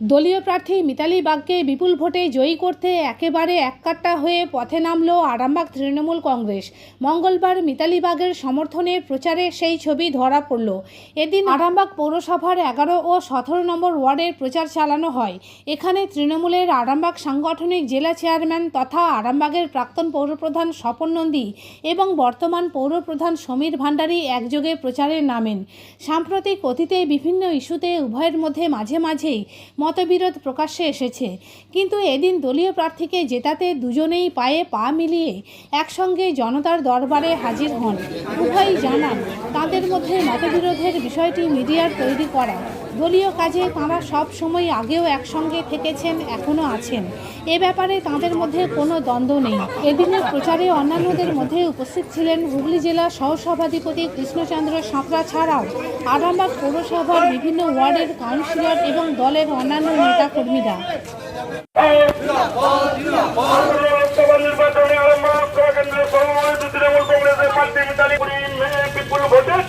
দলীয় প্রার্থী মিতালি বাগকে বিপুল ভোটে জয়ী করতে একেবারে এককাট্টা হয়ে পথে নামল আরামবাগ তৃণমূল কংগ্রেস। মঙ্গলবার মিতালি বাগের সমর্থনে প্রচারে সেই ছবি ধরা পড়ল। এদিন আরামবাগ পৌরসভার এগারো ও সতেরো নম্বর ওয়ার্ডের প্রচার চালানো হয়। এখানে তৃণমূলের আরামবাগ সাংগঠনিক জেলা চেয়ারম্যান তথা আরামবাগের প্রাক্তন পৌরপ্রধান স্বপন নন্দী এবং বর্তমান পৌরপ্রধান সমীর ভান্ডারী একযোগে প্রচারে নামেন। সাম্প্রতিক অতীতে বিভিন্ন ইস্যুতে উভয়ের মধ্যে মাঝে মাঝেই মতবিরোধ প্রকাশ্যে এসেছে। কিন্তু এদিন দলীয় প্রার্থীকে জেতাতে দুজনেই পায়ে পা মিলিয়ে একসঙ্গে জনতার দরবারে হাজির হন। উভয়ই জানান তাদের মধ্যে মতবিরোধের বিষয়টি মিডিয়ার তৈরি করা। দলীয় কাজে তাঁরা সব সময় আগেও একসঙ্গে থেকেছেন এখনও আছেন। এ ব্যাপারে তাঁদের মধ্যে কোনো দ্বন্দ্ব নেই। এদিনের প্রচারে অন্যান্যদের মধ্যে উপস্থিত ছিলেন হুগলি জেলা সহসভাধিপতি কৃষ্ণচন্দ্র সাঁতরা ছাড়াও আরামবাগ পৌরসভার বিভিন্ন ওয়ার্ডের কাউন্সিলর এবং দলের অন্যান্য নেতাকর্মীরা। বিপুল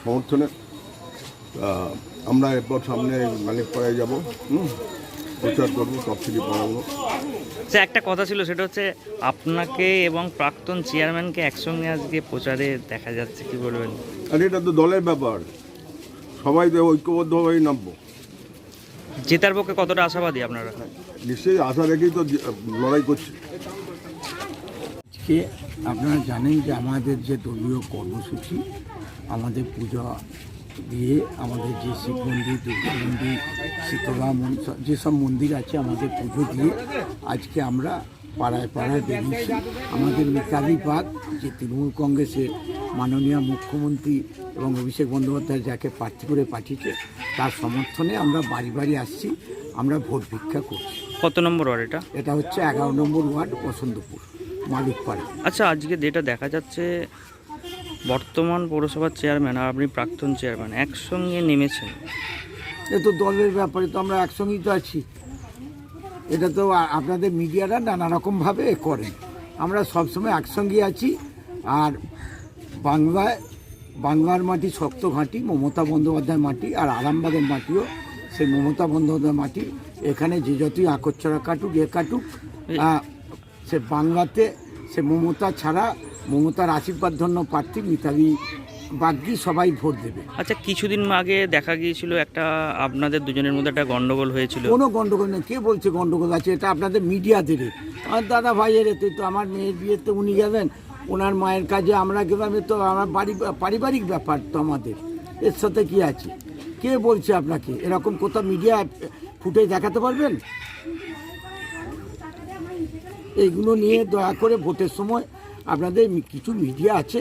সমর্থনে আমরা এরপর সামনে মানিকপাড়ায় যাব হুম? প্রচার করব তফসিলি পড়াবো স্যার একটা কথা ছিল সেটা হচ্ছে আপনাকে এবং প্রাক্তন চেয়ারম্যানকে একসঙ্গে আজকে প্রচারে দেখা যাচ্ছে কি বলবেন? আর এটা তো দলের ব্যাপার। সবাই তো ঐক্যবদ্ধভাবেই নামবো। জেতার পক্ষে কতটা আশাবাদী আপনারা? নিশ্চয়ই আশা রেখেই তো লড়াই করছি। আজকে আপনারা জানেন যে আমাদের যে দলীয় কর্মসূচি আমাদের পূজা দিয়ে আমাদের যে শিব মন্দির দুর্গা মন্দির শীতলা মন্দির যেসব মন্দির আছে আমাদের পুজো দিয়ে আজকে আমরা পাড়ায় পাড়ায় বেরিয়েছি। আমাদের মিতালি বাগ যে তৃণমূল কংগ্রেসের মাননীয় মুখ্যমন্ত্রী এবং অভিষেক বন্দ্যোপাধ্যায় যাকে প্রার্থী করে পাঠিয়েছে তার সমর্থনে আমরা বাড়ি বাড়ি আসছি আমরা ভোট ভিক্ষা করছি। কত নম্বর ওয়ার্ড এটা? এটা হচ্ছে এগারো নম্বর ওয়ার্ড বসন্তপুর। মালিকপাড়া আচ্ছা আজকে যেটা দেখা যাচ্ছে বর্তমান পৌরসভার চেয়ারম্যান আর আপনি প্রাক্তন চেয়ারম্যান একসঙ্গে নেমেছেন। এ তো দলের ব্যাপারে তো আমরা একসঙ্গেই তো আছি। এটা তো আপনাদের মিডিয়ারা নানা রকমভাবে করেন আমরা সবসময় একসঙ্গে আছি। আর বাংলায় বাংলার মাটি শক্ত ঘাঁটি মমতা বন্দ্যোপাধ্যায় মাটি আর আরামবাগের মাটিও সেই মমতা বন্দ্যোপাধ্যায় মাটি। এখানে যে যতই আকচ্ছরা কাটুক এ কাটুক সে বাংলাতে সে মমতা ছাড়া মমতার আশীর্বাদ ধন্য প্রার্থী মিতালি বাগ্যি সবাই ভোট দেবে। আচ্ছা কিছুদিন আগে দেখা গিয়েছিল একটা আপনাদের দুজনের মধ্যে একটা গন্ডগোল হয়েছিল। কোনো গন্ডগোল নেই কে বলছে গন্ডগোল আছে এটা আপনাদের মিডিয়াদের আমার দাদা ভাইয়ের এতে তো আমার মেয়ের বিয়েতে উনি গেলেন ওনার মায়ের কাজে আমরা গেলাম তো আমার বাড়ি পারিবারিক ব্যাপার তো আমাদের এর সাথে কি আছে? কে বলছে আপনাকে? এরকম কোথাও মিডিয়া ফুটে দেখাতে পারবেন? এইগুলো নিয়ে দয়া করে ভোটের সময় আপনাদের কিছু মিডিয়া আছে,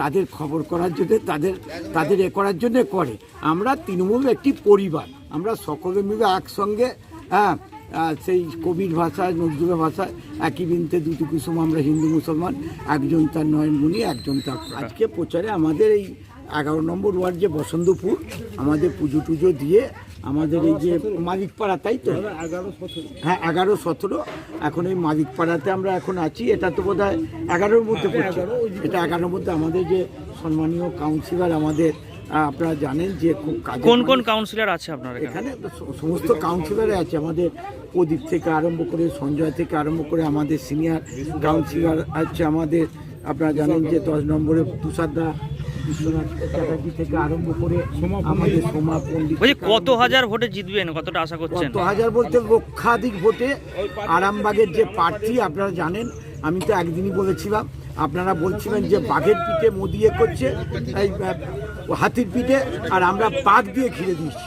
তাদের খবর করার জন্য, তাদের তাদের এ করার জন্য করে। আমরা তৃণমূল একটি পরিবার। আমরা সকলে মিলে একসঙ্গে হ্যাঁ সেই কবির ভাষায়, নজরুলের ভাষায় একই বিনতে দুটি কুসুম আমরা হিন্দু মুসলমান, একজন তার নয়নমণি একজন তার আজকে প্রচারে আমাদের এই এগারো নম্বর ওয়ার্ড যে বসন্তপুর, আমাদের পুজো টুজো দিয়ে আমাদের এই যে মালিকপাড়া তাই তো? হ্যাঁ এগারো সতেরো। এখন এই মালিকপাড়াতে আমরা এখন আছি এটা তো বোধ হয় এগারোর মধ্যে পড়ছে। এটা এগারোর মধ্যে আমাদের যে সম্মানীয় কাউন্সিলর আমাদের আপনারা জানেন যে খুব কোন কোন কাউন্সিলর আছে আপনার এখানে? এখানে সমস্ত কাউন্সিলরে আছে। আমাদের প্রদীপ থেকে আরম্ভ করে সঞ্জয় থেকে আরম্ভ করে আমাদের সিনিয়র কাউন্সিলর আছে আমাদের। আপনারা জানেন যে দশ নম্বরে তুষারদা বিশ্বনাথ চ্যাটার্জি থেকে আরম্ভ করে আমাদের সোমা পণ্ডিত কত হাজার ভোটে জিতবেন কতটা আশা করছেন? কত হাজার বলতে লক্ষাধিক ভোটে আরামবাগের যে প্রার্থী আপনারা জানেন আমি তো একদিনই বলেছিলাম আপনারা বলছিলেন যে বাঘের পিঠে মোদিয়ে করছে এই হাতির পিঠে আর আমরা পাক দিয়ে ঘিরে দিয়েছি।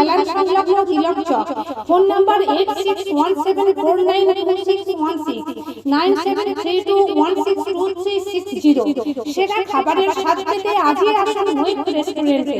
হেলান সংলগ্ন Tilak Chak. Phone number eight six one seven four nine one six nine three two one six সেরা খাবারের স্বাদ পেতে আজই আসুন মৈত্র রেস্টুরেন্টে।